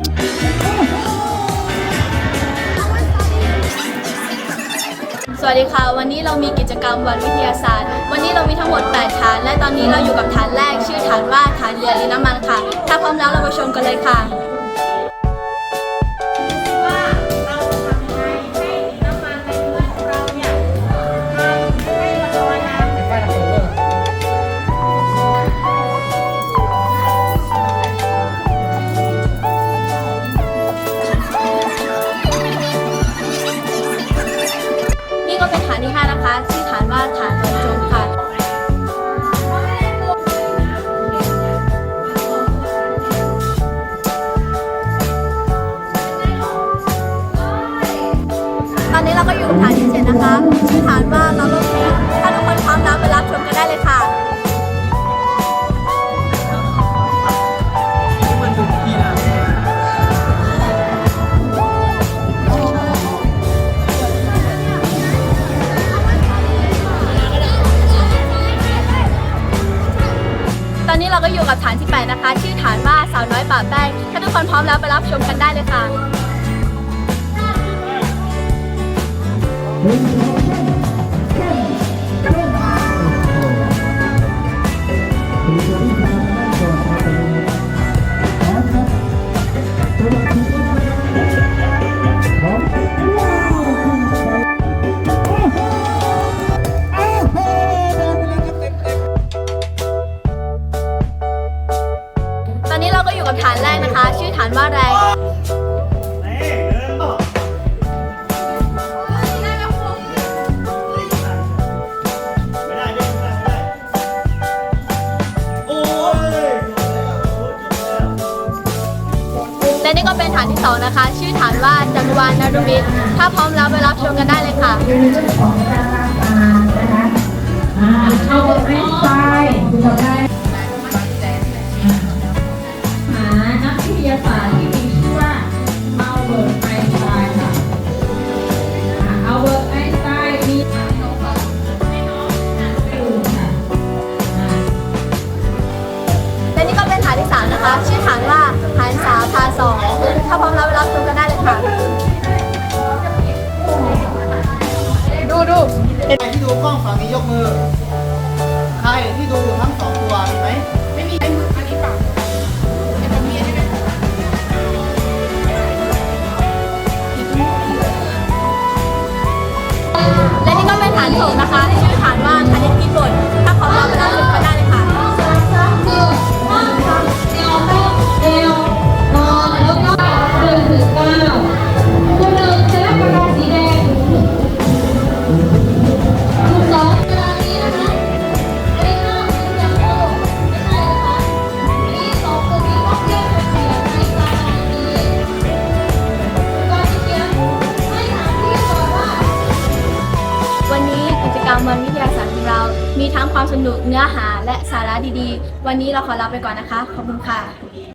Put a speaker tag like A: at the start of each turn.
A: สวัสดีค่ะ วันนี้เรามีกิจกรรมวันวิทยาศาสตร์ วันนี้เรามีทั้งหมด 8 ฐาน และตอนนี้เราอยู่กับฐานแรก ชื่อฐานว่าฐานเรือลินน้ำมันค่ะ ถ้าพร้อมแล้วเราไปชมกันเลยค่ะ
B: เรา
A: ก็อยู่ฐานที่7นะคะชื่อฐานว่ามาโลกถ้าทุกคนพร้อมแล้วไปรับชมกันได้เลยค่ะ ตอนนี้เราก็อยู่กับฐานที่8นะคะ ชื่อฐานว่าสาวน้อยป่าแป้งถ้าทุกคนพร้อมแล้วไปรับชมกันได้เลยค่ะ ตอนนี้เราก็อยู่กับฐานแรกนะคะ ชื่อฐานว่าแรง และนี่ก็เป็นฐานที่สองนะคะ ชื่อฐานว่าจักรวาลนรุมิตถ้าพร้อมแล้วไปรับชมกันได้เลยค่ะ
C: เอาไอ ค่ะ
A: ดูดู
D: ใครที่ดูกล้องฝั่งนี้ยกมือ ใครที่ดูทั้งสองตัวมีไหม
B: ไม่มีไอ้มืออันนี้เปล่าไอ้ตรงนี้ได้ไหม
A: และนี่ก็เป็นฐานที่หกนะคะชื่อฐานว่าคณิตพิบล
C: สา
A: รของเรา มีทั้งความสนุกเนื้อหาและสาระดีๆ วันนี้เราขอลาไปก่อนนะคะ ขอบคุณค่ะ